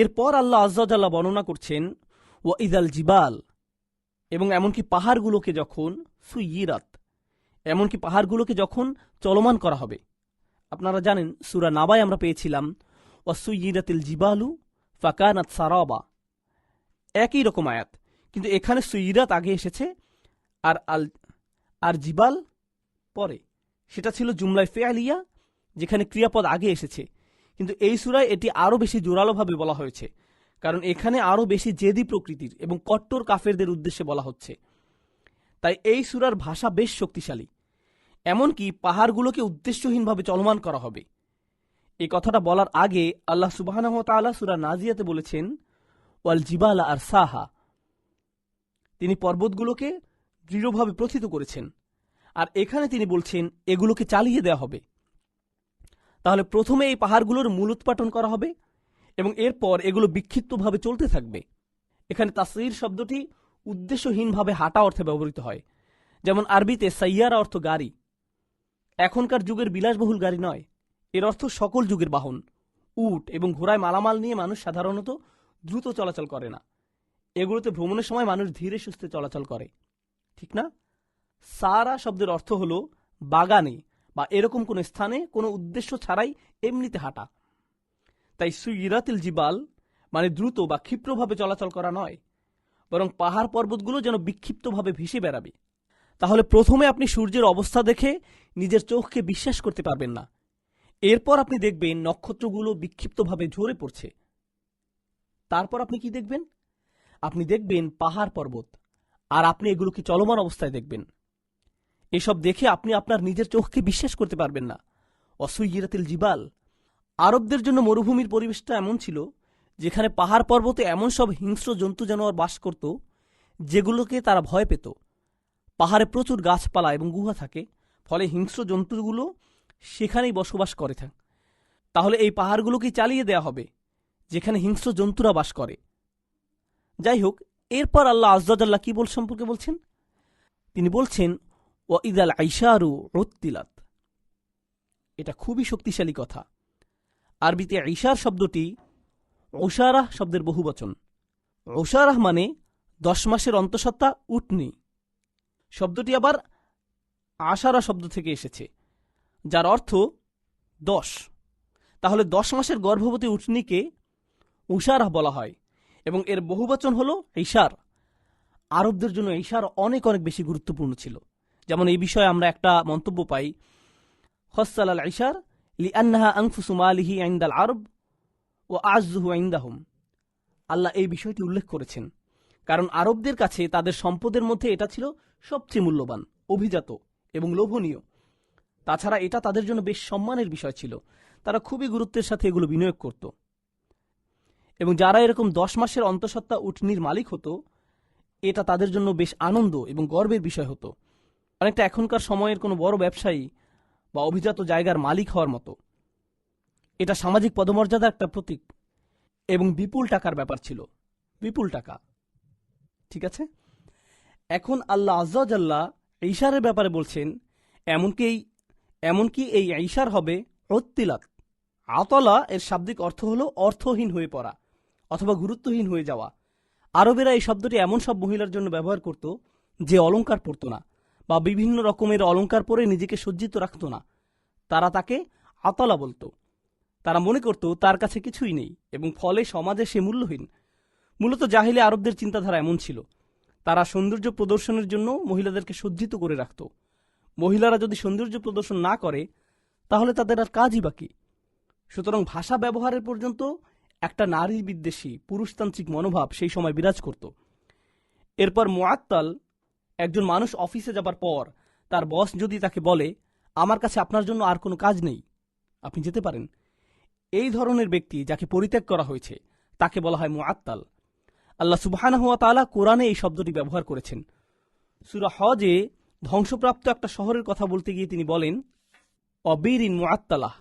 এরপর আল্লাহ আজ্জাল্লাহ বর্ণনা করছেন ও ইদাল জিবাল এবং এমনকি পাহাড়গুলোকে যখন সুইরাত এমনকি পাহাড়গুলোকে যখন চলমান করা হবে। আপনারা জানেন, সুরা নাবায় আমরা পেয়েছিলাম ও সুইরাতিল জিবালু ফাকানাত সারাবা একই রকম আয়াত, কিন্তু এখানে সুইরাত আগে এসেছে, আর আল, আর জিবাল পরে। সেটা ছিল জুমলায় ফেয়ালিয়া যেখানে ক্রিয়াপদ আগে এসেছে। কিন্তু এই সুরায় এটি আরও বেশি জোরালোভাবে বলা হয়েছে, কারণ এখানে আরও বেশি জেদি প্রকৃতির এবং কট্টর কাফেরদের উদ্দেশ্যে বলা হচ্ছে। তাই এই সুরার ভাষা বেশ শক্তিশালী। এমনকি পাহাড়গুলোকে উদ্দেশ্যহীনভাবে চলমান করা হবে। এই কথাটা বলার আগে আল্লাহ তাআলা সুরা নাজিয়াতে বলেছেন, ওয়াল জিবালা আর সাহা তিনি পর্বতগুলোকে দৃঢ়ভাবে প্রথিত করেছেন। আর এখানে তিনি বলছেন, এগুলোকে চালিয়ে দেওয়া হবে। তাহলে প্রথমে এই পাহাড়গুলোর মূল উৎপাটন করা হবে এবং এরপর এগুলো বিক্ষিপ্তভাবে চলতে থাকবে। এখানে তাসির শব্দটি উদ্দেশ্যহীনভাবে হাঁটা অর্থে ব্যবহৃত হয়। যেমন আরবিতে সাইয়ারা অর্থ গাড়ি। এখনকার যুগের বিলাসবহুল গাড়ি নয়, এর অর্থ সকল যুগের বাহন। উট এবং ঘোড়ায় মালামাল নিয়ে মানুষ সাধারণত দ্রুত চলাচল করে না। এগুলোতে ভ্রমণের সময় মানুষ ধীরে সুস্থে চলাচল করে। ঠিক না? সারা শব্দের অর্থ হল বাগানে বা এরকম কোনো স্থানে কোনো উদ্দেশ্য ছাড়াই এমনিতে হাঁটা। তাই সুইরাতিল জিবাল মানে দ্রুত বা ক্ষিপ্রভাবে চলাচল করা নয়, বরং পাহাড় পর্বতগুলো যেন বিক্ষিপ্তভাবে ভেসে বেড়াবে। তাহলে প্রথমে আপনি সূর্যের অবস্থা দেখে নিজের চোখকে বিশ্বাস করতে পারবেন না। এরপর আপনি দেখবেন নক্ষত্রগুলো বিক্ষিপ্তভাবে ঝরে পড়ছে। তারপর আপনি কি দেখবেন? আপনি দেখবেন পাহাড় পর্বত, আর আপনি এগুলোকে চলমান অবস্থায় দেখবেন। এসব দেখে আপনি আপনার নিজের চোখকে বিশ্বাস করতে পারবেন না। অসুইরাতিল জিবাল। আরবদের জন্য মরুভূমির পরিবেশটা এমন ছিল, যেখানে পাহাড় পর্বতে এমন সব হিংস্র জন্তু জানোয়ার বাস করত, যেগুলোকে তারা ভয় পেত। পাহাড়ে প্রচুর গাছপালা এবং গুহা থাকে, ফলে হিংস্র জন্তুগুলো সেখানেই বসবাস করে থাক তাহলে এই পাহাড়গুলোকে চালিয়ে দেয়া হবে, যেখানে হিংস্র জন্তুরা বাস করে? যাই হোক, এরপর আল্লাহ আজ্লাহ কি বল সম্পর্কে বলছেন? তিনি বলছেন ও ইদাল আইসারু রত্তিলাত এটা খুবই শক্তিশালী কথা। আরবিতে ঈশার শব্দটি ওশারাহ শব্দের বহুবচন ওশারাহ মানে দশ মাসের অন্তঃসত্ত্বা উটনি। শব্দটি আবার আশারা শব্দ থেকে এসেছে, যার অর্থ দশ। তাহলে দশ মাসের গর্ভবতী উটনিকে উষারাহ বলা হয়, এবং এর বহুবচন হল ঈশার আরবদের জন্য ঈশার অনেক অনেক বেশি গুরুত্বপূর্ণ ছিল। যেমন এই বিষয়ে আমরা একটা মন্তব্য পাই হসাল আল ঈশার লি আন্নাহা আংফুসু মালিহি আইন্দাল আরব ও আজহু আইন্দাহুম। আল্লাহ এই বিষয়টি উল্লেখ করেছেন। কারণ আরবদের কাছে তাদের সম্পদের মধ্যে এটা ছিল সবচেয়ে মূল্যবান, অভিজাত এবং লোভনীয়। তাছাড়া এটা তাদের জন্য বেশ সম্মানের বিষয় ছিল। তারা খুবই গুরুত্বের সাথে এগুলো বিনিয়োগ করত। এবং যারা এরকম দশ মাসের অন্তঃসত্ত্বা উটনির মালিক হতো, এটা তাদের জন্য বেশ আনন্দ এবং গর্বের বিষয় হতো। অনেকটা এখনকার সময়ের কোনো বড় ব্যবসায়ী বা অভিজাত জায়গার মালিক হওয়ার মতো। এটা সামাজিক পদমর্যাদার একটা প্রতীক এবং বিপুল টাকার ব্যাপার ছিল। বিপুল টাকা। ঠিক আছে? এখন আল্লাহ আজ্লাহ ঈশারের ব্যাপারে বলছেন এমনকি এই এমনকি এই ঈশার হবে রত্তিলাত আতলা এর শাব্দিক অর্থ হল অর্থহীন হয়ে পড়া অথবা গুরুত্বহীন হয়ে যাওয়া। আরবেরা এই শব্দটি এমন সব মহিলার জন্য ব্যবহার করত যে অলংকার পরত না। বা বিভিন্ন রকমের অলংকার পরে নিজেকে সজ্জিত রাখত না। তারা তাকে আতলা বলতো। তারা মনে করত, তার কাছে কিছুই নেই এবং ফলে সমাজে সে মূল্যহীন। মূলত জাহিলে আরবদের চিন্তাধারা এমন ছিল। তারা সৌন্দর্য প্রদর্শনের জন্য মহিলাদেরকে সজ্জিত করে রাখত। মহিলারা যদি সৌন্দর্য প্রদর্শন না করে, তাহলে তাদের আর কাজই বাকি। সুতরাং ভাষা ব্যবহারের পর্যন্ত একটা নারী বিদ্বেষী, পুরুষতান্ত্রিক মনোভাব সেই সময় বিরাজ করত। এরপর মোয়াত্তাল একজন মানুষ অফিসে যাবার পর তার বস যদি তাকে বলে, আমার কাছে আপনার জন্য আর কোনো কাজ নেই। আপনি যেতে পারেন। এই ধরনের ব্যক্তি যাকে পরিত্যাগ করা হয়েছে, তাকে বলা হয় মুআত্তাল। আল্লাহ সুবহানাহু ওয়া তাআলা কোরআনে এই শব্দটি ব্যবহার করেছেন। সুরা হজে ধ্বংসপ্রাপ্ত একটা শহরের কথা বলতে গিয়ে তিনি বলেন, অবীরিন মুআত্তালাহ।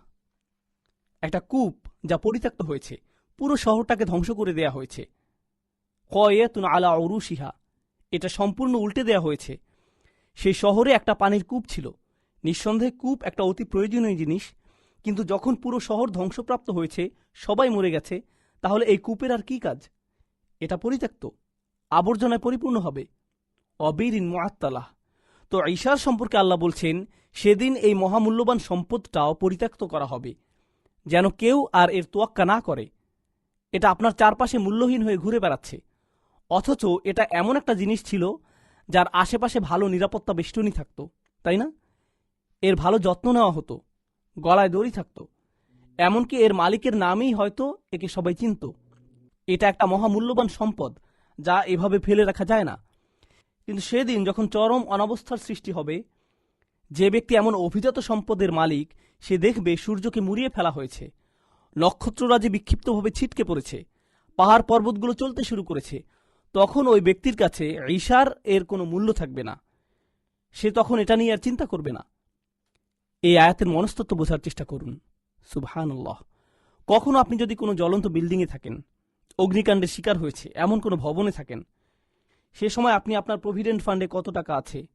একটা কূপ যা পরিত্যক্ত হয়েছে, পুরো শহরটাকে ধ্বংস করে দেয়া হয়েছে। কয়েতুন আলা অরুশিহা এটা সম্পূর্ণ উল্টে দেয়া হয়েছে। সেই শহরে একটা পানির কূপ ছিল। নিঃসন্দেহে কূপ একটা অতি প্রয়োজনীয় জিনিস, কিন্তু যখন পুরো শহর ধ্বংসপ্রাপ্ত হয়েছে, সবাই মরে গেছে, তাহলে এই কূপের আর কি কাজ? এটা পরিত্যক্ত, আবর্জনায় পরিপূর্ণ হবে। অবীরিন মুআত্তালাহ তো ঈশার সম্পর্কে আল্লাহ বলছেন, সেদিন এই মহামূল্যবান সম্পদটাও পরিত্যক্ত করা হবে, যেন কেউ আর এর তোয়াক্কা না করে। এটা আপনার চারপাশে মূল্যহীন হয়ে ঘুরে বেড়াচ্ছে। অথচ এটা এমন একটা জিনিস ছিল যার আশেপাশে ভালো নিরাপত্তা বেষ্টনী থাকতো, তাই না? এর ভালো যত্ন নেওয়া হতো, গলায় দড়ি থাকতো। এমনকি এর মালিকের নামেই হয়তো একে সবাই চিনত। এটা একটা মহামূল্যবান সম্পদ যা এভাবে ফেলে রাখা যায় না। কিন্তু সেদিন যখন চরম অনাবস্থার সৃষ্টি হবে, যে ব্যক্তি এমন অভিজাত সম্পদের মালিক, সে দেখবে সূর্যকে মুড়িয়ে ফেলা হয়েছে। নক্ষত্ররাজি বিক্ষিপ্তভাবে ছিটকে পড়েছে। পাহাড় পর্বতগুলো চলতে শুরু করেছে। তখন ওই ব্যক্তির কাছে ঈশার এর কোনো মূল্য থাকবে না। সে তখন এটা নিয়ে আর চিন্তা করবে না। এই আয়াতের মনস্তত্ব বোঝার চেষ্টা করুন। সুবহানাল্লাহ। কখনো আপনি যদি কোনো জ্বলন্ত বিল্ডিংয়ে থাকেন, অগ্নিকাণ্ডের শিকার হয়েছে, এমন কোনো ভবনে থাকেন, সে সময় আপনি আপনার প্রভিডেন্ট ফান্ডে কত টাকা আছে,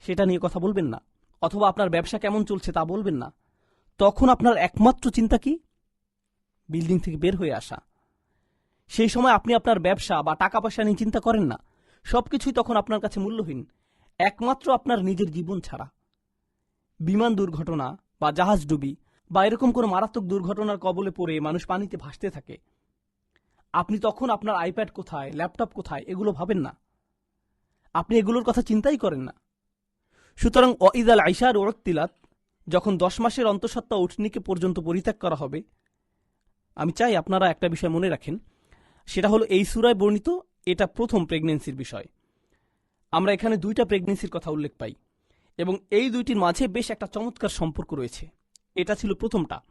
সেটা নিয়ে কথা বলবেন না, অথবা আপনার ব্যবসা কেমন চলছে তা বলবেন না, তখন আপনার একমাত্র চিন্তা কি? বিল্ডিং থেকে বের হয়ে আসা। সেই সময় আপনি আপনার ব্যবসা বা টাকা পয়সা নিয়ে চিন্তা করেন না। সবকিছুই তখন আপনার কাছে মূল্যহীন। একমাত্র আপনার নিজের জীবন ছাড়া। বিমান দুর্ঘটনা বা জাহাজ ডুবি বা এরকম কোনো মারাত্মক দুর্ঘটনার কবলে পড়ে মানুষ পানিতে ভাসতে থাকে। আপনি তখন আপনার আইপ্যাড কোথায়, ল্যাপটপ কোথায়, এগুলো ভাবেন না। আপনি এগুলোর কথা চিন্তাই করেন না। সুতরাং অঈদ আল আইসার ওরত্তিলাত যখন দশ মাসের অন্তঃসত্ত্বা উঠনিকে পর্যন্ত পরিত্যাগ করা হবে, আমি চাই আপনারা একটা বিষয় মনে রাখেন। সেটা হলো এই সুরায় বর্ণিত, এটা প্রথম প্রেগনেন্সির বিষয়। আমরা এখানে দুইটা প্রেগনেন্সির কথা উল্লেখ পাই এবং এই দুইটির মাঝে বেশ একটা চমৎকার সম্পর্ক রয়েছে। এটা ছিল প্রথমটা।